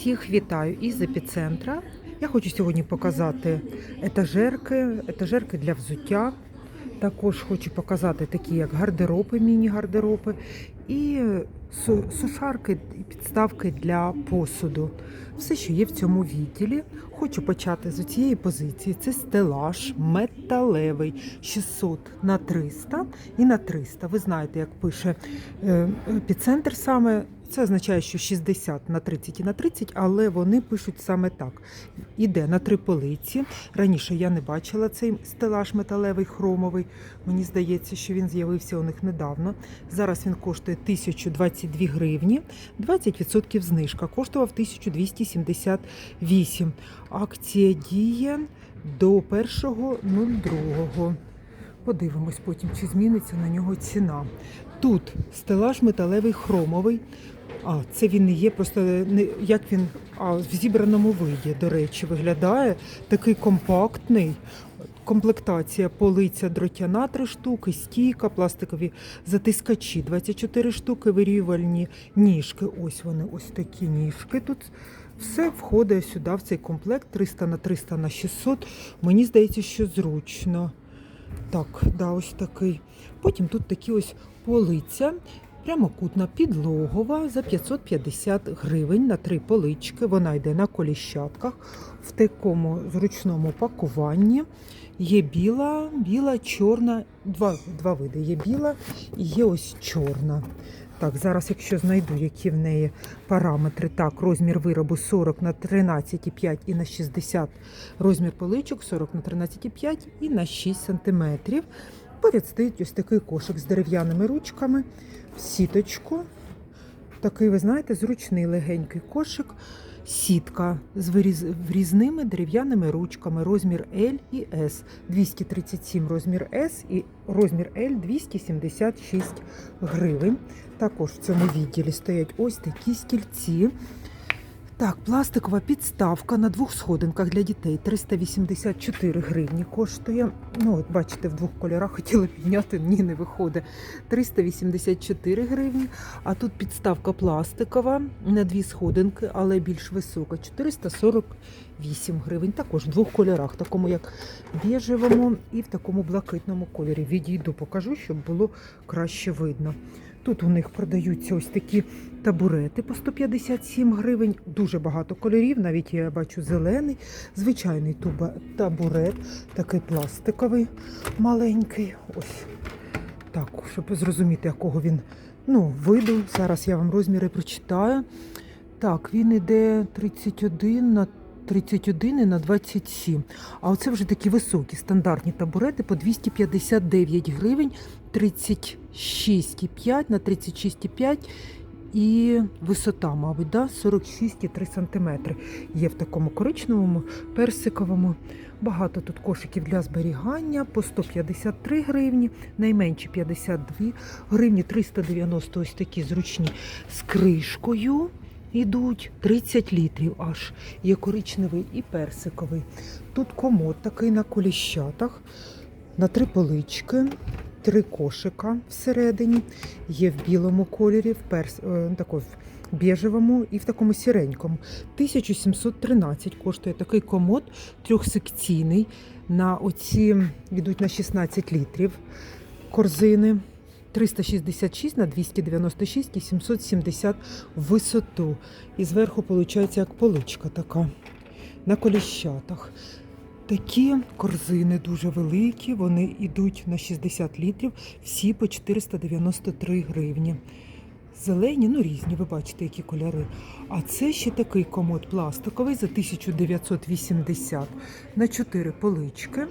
Всіх вітаю із епіцентра. Я хочу сьогодні показати етажерки, етажерки для взуття. Також хочу показати такі, як гардероби, міні-гардероби і сушарки і підставки для посуду. Все, що є в цьому відділі. Хочу почати з цієї позиції. Це стелаж металевий 600 на 300 і на 300. Ви знаєте, як пише е, епіцентр саме. Це означає, що 60 на 30 і на 30, але вони пишуть саме так. Іде на три полиці. Раніше я не бачила цей стелаж металевий хромовий. Мені здається, що він з'явився у них недавно. Зараз він коштує 1022 гривні, 20% знижка. Коштував 1278. Акція діє до 1.02. Подивимось потім, чи зміниться на нього ціна. Тут стелаж металевий хромовий. А, це він не є, просто не як він а, в зібраному виді, до речі, виглядає такий компактний. Комплектація полиця дротяна 3 штуки, стійка, пластикові затискачі 24 штуки, вирівувальні ніжки. Ось вони, ось такі ніжки. Тут все входить сюди, в цей комплект 300 на 300 на 600. Мені здається, що зручно. Так, да, ось такий. Потім тут такі ось полиця. Прямокутна підлогова за 550 гривень на три полички. Вона йде на коліщатках в такому зручному пакуванні. Є біла, біла, чорна, два, два види. Є біла і є ось чорна. Так, зараз, якщо знайду, які в неї параметри, так, розмір виробу 40 на 13,5 і на 60, розмір поличок 40 на 13,5 і на 6 сантиметрів. Поряд ось такий кошик з дерев'яними ручками, сіточку. Такий, ви знаєте, зручний легенький кошик. Сітка з врізними дерев'яними ручками, розмір L і S. 237 розмір S і розмір L 276 гривень. Також в цьому відділі стоять ось такі стільці. Так, пластикова підставка на двох сходинках для дітей 384 гривні коштує. Ну, от бачите, в двох кольорах хотіла підняти, ні, не виходить. 384 гривні. А тут підставка пластикова на дві сходинки, але більш висока 448 гривень. Також в двох кольорах, такому як біжевому і в такому блакитному кольорі. Відійду, покажу, щоб було краще видно. Тут у них продаються ось такі табурети по 157 гривень. Дуже багато кольорів. Навіть я бачу зелений, звичайний туба- табурет, такий пластиковий маленький. Ось так, щоб зрозуміти, якого він ну, виду. Зараз я вам розміри прочитаю. Так, він іде 31 на 31 і на 27. А оце вже такі високі стандартні табурети по 259 гривень, 36,5 на 36,5 і висота, мабуть, да, 46,3 см. Є в такому коричневому, персиковому. Багато тут кошиків для зберігання по 153 гривні, найменші 52 гривні, 390 ось такі зручні з кришкою. Ідуть 30 літрів аж. Є коричневий і персиковий. Тут комод такий на коліщатах, на три полички, три кошика всередині. Є в білому кольорі, в перс... е, в біжевому і в такому сіренькому. 1713 коштує такий комод трьохсекційний. На оці йдуть на 16 літрів корзини. 366 на 296 і 770 в висоту. І зверху виходить як поличка така на коліщатах. Такі корзини дуже великі, вони йдуть на 60 літрів, всі по 493 гривні. Зелені, ну різні, ви бачите, які кольори. А це ще такий комод пластиковий за 1980 на 4 полички.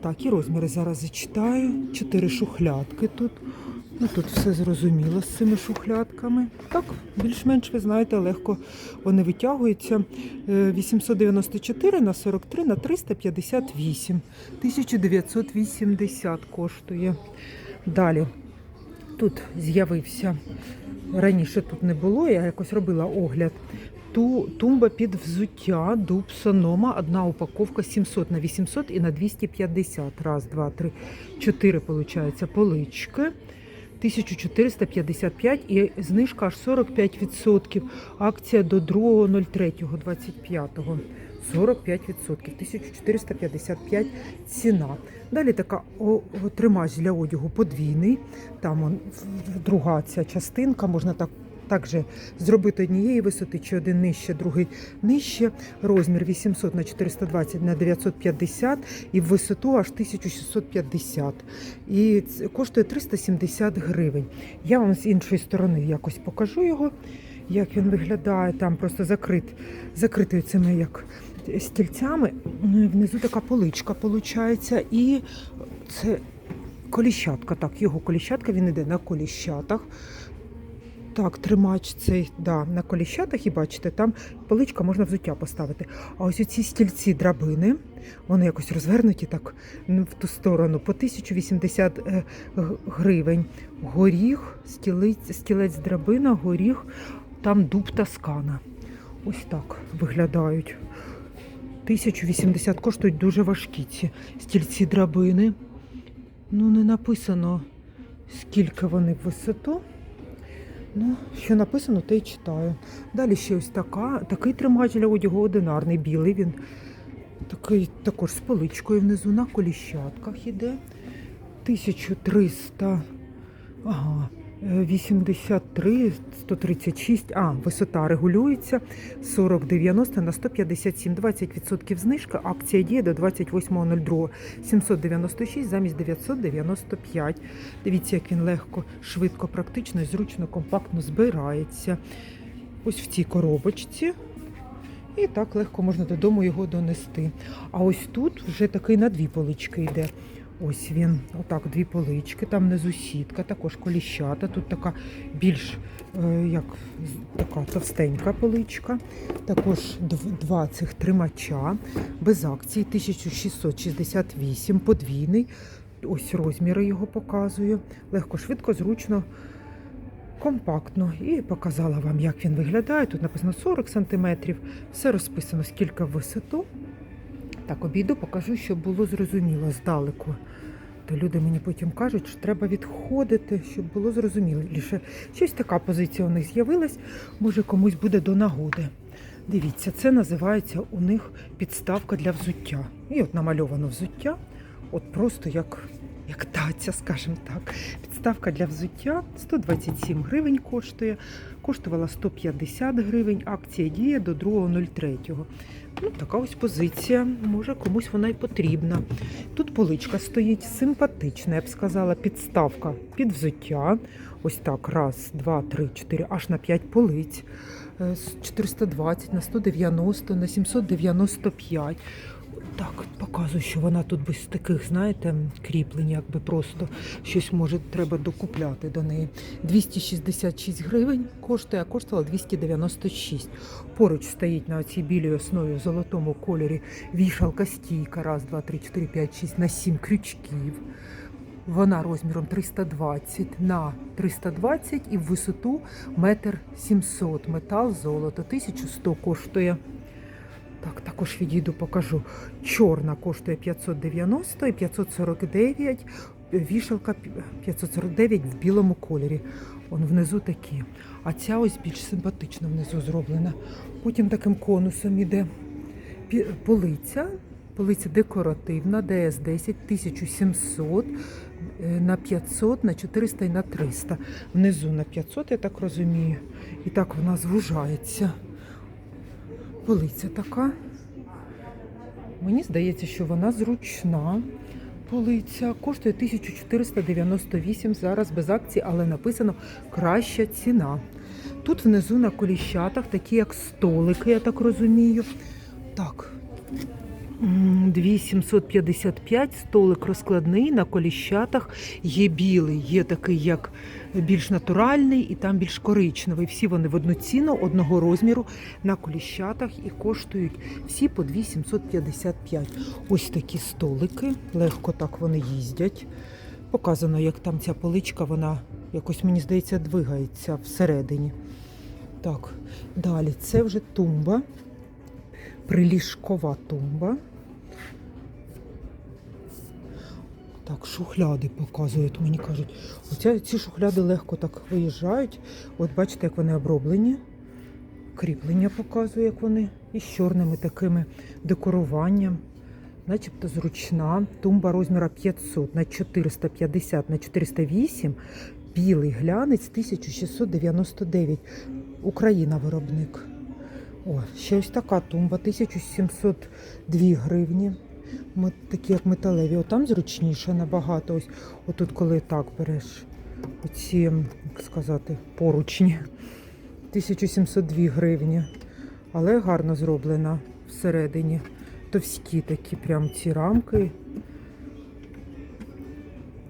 Так, і розміри зараз зачитаю. Чотири шухлядки тут. Ну, тут все зрозуміло з цими шухлядками. Так, більш-менш, ви знаєте, легко вони витягуються. Е, 894 на 43 на 358. 1980 коштує. Далі. Тут з'явився, раніше тут не було, я якось робила огляд. Ту, тумба під взуття, дуб сонома, одна упаковка 700 на 800 і на 250. Раз, два, три, чотири, виходить, полички. 1455 і знижка аж 45%. Акція до 2.03.25. 45%, 1455 ціна. Далі така тримач для одягу подвійний. Там он, друга ця частинка, можна так. Також зробити однієї висоти, чи один нижче, другий нижче. Розмір 800 на 420 на 950 і в висоту аж 1650. І це коштує 370 гривень. Я вам з іншої сторони якось покажу його, як він виглядає. Там просто закрит, закритий цими як стільцями. Внизу така поличка виходить. І це коліщатка. Так, його коліщатка, він іде на коліщатах. Так, тримач цей да, на коліщатах, і бачите, там поличка можна взуття поставити. А ось ці стільці драбини, вони якось розвернуті так ну, в ту сторону, по 1080 е, гривень. Горіх, стілець, стілець драбина, горіх, там дуб Тоскана. Ось так виглядають. 1080 коштують дуже важкі ці стільці драбини. Ну, не написано, скільки вони в висоту. Ну, що написано, те й читаю. Далі ще ось така, такий тримач для одягу одинарний, білий. Він такий також з поличкою внизу на коліщатках іде. 1300. Ага. Е, 83, 136, а, висота регулюється 40,90 на 157, 20% знижка, акція діє до 28.02, 796 замість 995. Дивіться, як він легко, швидко, практично і зручно, компактно збирається. Ось в цій коробочці. І так легко можна додому його донести. А ось тут вже такий на дві полички йде. Ось він, отак, дві полички, там внизу сітка, також коліщата. Тут така більш е, як така товстенька поличка. Також два цих тримача без акції 1668, подвійний. Ось розміри його показую. Легко, швидко, зручно, компактно. І показала вам, як він виглядає. Тут написано 40 см. Все розписано, скільки висоту. Так, обійду, покажу, щоб було зрозуміло здалеку. То люди мені потім кажуть, що треба відходити, щоб було зрозуміліше. Щось така позиція у них з'явилась, може комусь буде до нагоди. Дивіться, це називається у них підставка для взуття. І от намальовано взуття, от просто як, як таця, скажімо так. Підставка для взуття 127 гривень коштує, коштувала 150 гривень, акція діє до 2.03. Ну, така ось позиція. Може, комусь вона й потрібна. Тут поличка стоїть симпатична, я б сказала, підставка під взуття. Ось так, раз, два, три, чотири, аж на п'ять полиць. Е, з 420 на 190, на 795. Так, показую, що вона тут без таких, знаєте, кріплень, якби просто щось може треба докупляти до неї. 266 гривень коштує, а коштувала 296. Поруч стоїть на цій білій основі в золотому кольорі вішалка стійка. Раз, два, три, чотири, п'ять, шість на сім крючків. Вона розміром 320 на 320 і в висоту метр 700. Метал, золото, 1100 коштує. Так, також відійду, покажу. Чорна коштує 590 і 549. Вішалка 549 в білому кольорі. Он внизу такі. А ця ось більш симпатично внизу зроблена. Потім таким конусом іде полиця. Полиця декоративна, ДС 10, 1700 е, на 500, на 400 і на 300. Внизу на 500, я так розумію. І так вона звужається. Полиця така. Мені здається, що вона зручна. Полиця коштує 1498 зараз без акції, але написано краща ціна. Тут внизу на коліщатах такі як столики, я так розумію. Так. м, 2755 столик розкладний на коліщатах. Є білий, є такий як більш натуральний і там більш коричневий. Всі вони в одну ціну, одного розміру на коліщатах і коштують всі по 2755. Ось такі столики, легко так вони їздять. Показано, як там ця поличка, вона якось, мені здається, двигається всередині. Так, далі це вже тумба, приліжкова тумба. Так, шухляди показують, мені кажуть. Оця, ці шухляди легко так виїжджають. От бачите, як вони оброблені. Кріплення показує, як вони. І з чорними такими декоруванням. Начебто зручна. Тумба розміра 500 на 450 на 408. Білий глянець 1699. Україна виробник. О, ще ось така тумба 1702 гривні. Такі як металеві. Отам зручніше набагато. Ось отут, коли так береш оці, як сказати, поручні. 1702 гривні. Але гарно зроблена всередині. Товсті такі прям ці рамки.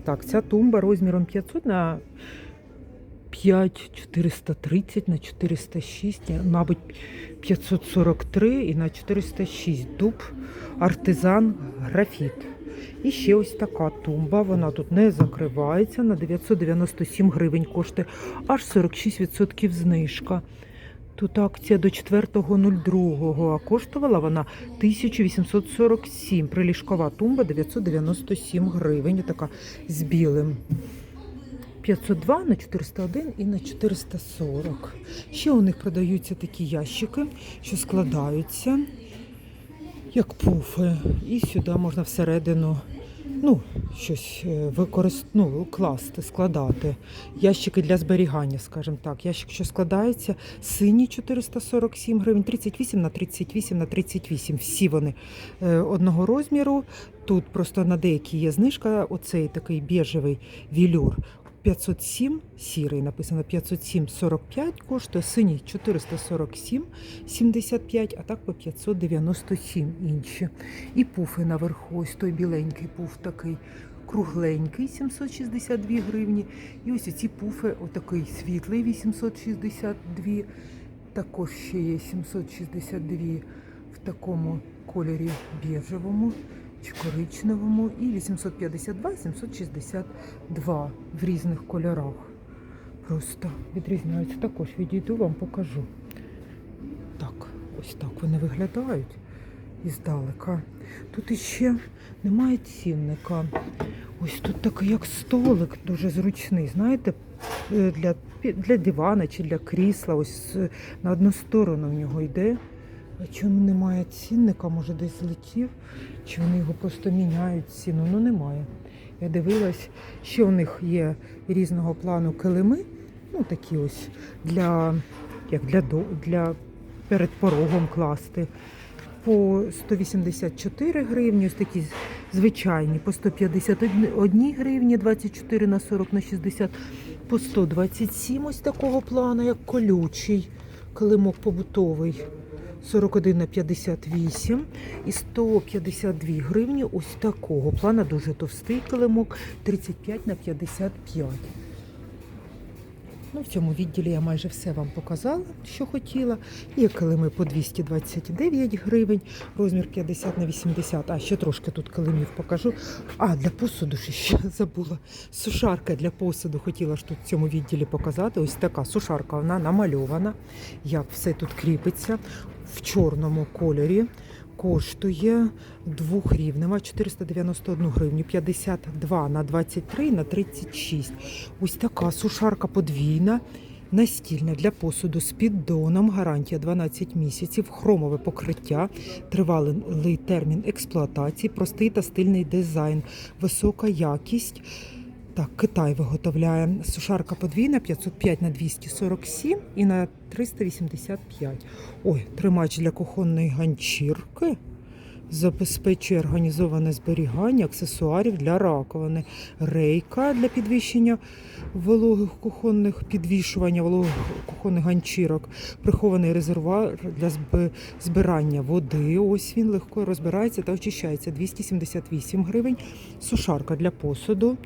Так, ця тумба розміром 500 на 5 430 на 406, мабуть, 543 і на 406 дуб, артизан, графіт. І ще ось така тумба. Вона тут не закривається. На 997 гривень коштує аж 46% знижка. Тут акція до 4.02, а коштувала вона 1847. Приліжкова тумба 997 гривень. Така з білим. 502 на 401 і на 440. Ще у них продаються такі ящики, що складаються, як пуфи. І сюди можна всередину ну, щось використ... ну, класти, складати. Ящики для зберігання, скажімо так. Ящик, що складається, синій 447 гривень, 38 на 38 на 38. Всі вони е, одного розміру. Тут просто на деякі є знижка, оцей такий біжевий вілюр. 507 сірий написано 507 45 коштує, синій 447 75, а так по 597 інші. І пуфи наверху, ось той біленький пуф такий кругленький 762 гривні. І ось ці пуфи, отакий світлий 862, також ще є 762 в такому кольорі біжевому коричневому і 852, 762 в різних кольорах. Просто відрізняються. Також відійду, вам покажу. Так, ось так вони виглядають іздалека. Тут іще немає цінника. Ось тут такий як столик, дуже зручний. Знаєте, е, для, для дивана чи для крісла. Ось е, на одну сторону в нього йде. А чому немає цінника? Може десь злетів? Чи вони його просто міняють ціну? Ну немає. Я дивилась, ще у них є різного плану килими. Ну такі ось для, як для, для перед порогом класти. По 184 гривні, ось такі звичайні, по 151 гривні, 24 на 40 на 60, по 127 ось такого плану, як колючий, килимок побутовий. 41 на 58 і 152 гривні ось такого плана, дуже товстий килимок, 35 на 55. Ну, в цьому відділі я майже все вам показала, що хотіла. Є килими по 229 гривень, розмір 50 на 80, а ще трошки тут килимів покажу. А, для посуду ще, забула. Сушарка для посуду хотіла ж тут в цьому відділі показати. Ось така сушарка, вона намальована, як все тут кріпиться в чорному кольорі. Коштує двохрівнева 491 гривню, 52 на 23 на 36. Ось така сушарка подвійна, настільна для посуду з піддоном, гарантія 12 місяців, хромове покриття, тривалий термін експлуатації, простий та стильний дизайн, висока якість. Так, Китай виготовляє сушарка подвійна 505 на 247 і на 385. Ой, тримач для кухонної ганчірки. Забезпечує організоване зберігання аксесуарів для раковини, рейка для підвищення вологих кухонних підвішування вологих кухонних ганчірок, прихований резервуар для збирання води. Ось він легко розбирається та очищається. 278 гривень. Сушарка для посуду.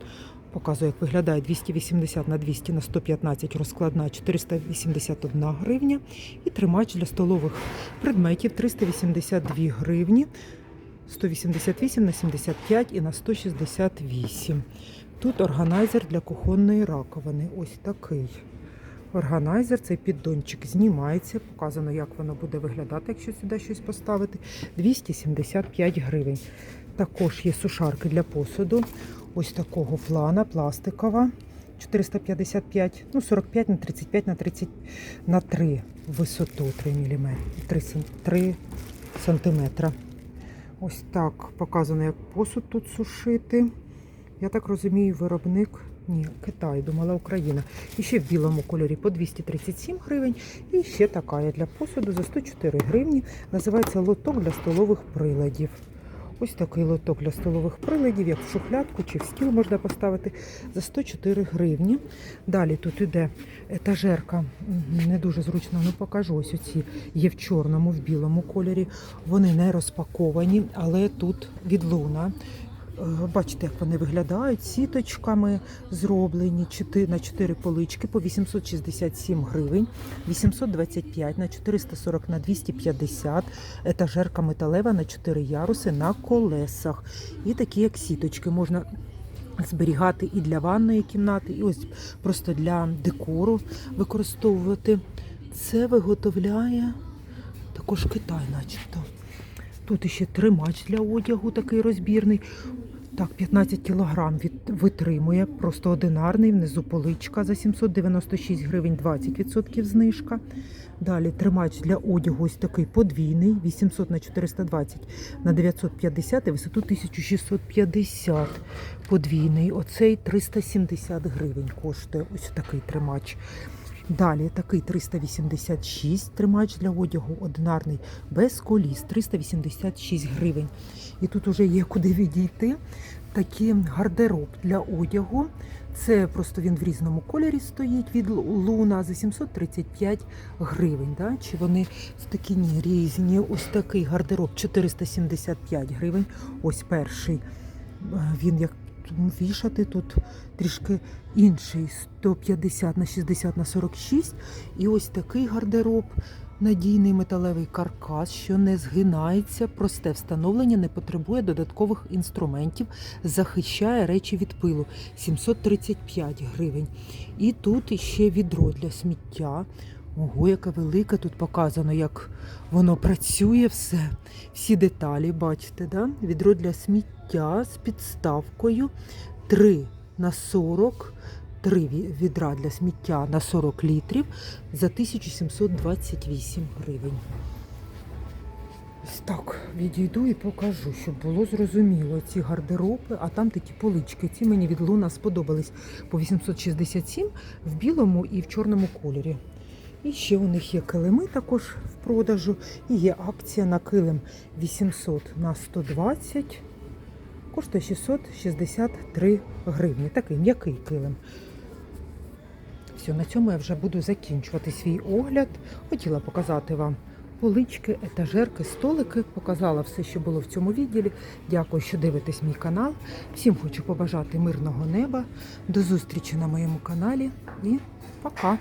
Показує, як виглядає 280 на 200 на 115 розкладна 481 гривня. І тримач для столових предметів 382 гривні. 188 на 75 і на 168. Тут органайзер для кухонної раковини. Ось такий. Органайзер, цей піддончик знімається. Показано, як воно буде виглядати, якщо сюди щось поставити. 275 гривень. Також є сушарки для посуду. Ось такого плана, пластикова. 455, ну 45 на 35 на 30 на 3 в висоту 3 мм, 3, 3 сантиметра. Ось так показано, як посуд тут сушити. Я так розумію, виробник ні, Китай, думала Україна. І ще в білому кольорі по 237 гривень. І ще така є для посуду за 104 гривні. Називається лоток для столових приладів. Ось такий лоток для столових приладів, як в шухлядку чи в стіл можна поставити за 104 гривні. Далі тут іде етажерка, не дуже зручно, ну покажу. Ось оці є в чорному, в білому кольорі. Вони не розпаковані, але тут від луна. Е, Бачите, як вони виглядають сіточками зроблені на 4 полички по 867 гривень, 825 на 440 на 250, етажерка металева на 4 яруси на колесах. І такі як сіточки можна зберігати і для ванної кімнати, і ось просто для декору використовувати. Це виготовляє також Китай, начебто. Тут ще тримач для одягу, такий розбірний. Так, 15 кілограм від, витримує, просто одинарний, внизу поличка за 796 гривень, 20% знижка. Далі тримач для одягу ось такий подвійний, 800 на 420 на 950 і висоту 1650 подвійний. Оцей 370 гривень коштує ось такий тримач. Далі такий 386 тримач для одягу, одинарний, без коліс, 386 гривень. І тут вже є куди відійти. Такий гардероб для одягу. Це просто він в різному кольорі стоїть від Луна за 735 гривень. Да? Чи вони такі ні, різні? Ось такий гардероб 475 гривень. Ось перший. Е, Він як вішати тут трішки інший 150 на 60 на 46. І ось такий гардероб. Надійний металевий каркас, що не згинається, просте встановлення, не потребує додаткових інструментів, захищає речі від пилу 735 гривень. І тут ще відро для сміття. Ого, яке велике тут показано, як воно працює все. Всі деталі, бачите, да? відро для сміття з підставкою 3 на 40, 3 відра для сміття на 40 літрів за 1728 гривень. Ось так відійду і покажу, щоб було зрозуміло ці гардероби, а там такі полички. Ці мені від Луна сподобались по 867 в білому і в чорному кольорі. І ще у них є килими також в продажу. І є акція на килим 800 на 120. Коштує 663 гривні. Такий м'який килим. Все, на цьому я вже буду закінчувати свій огляд. Хотіла показати вам полички, етажерки, столики. Показала все, що було в цьому відділі. Дякую, що дивитесь мій канал. Всім хочу побажати мирного неба. До зустрічі на моєму каналі і пока!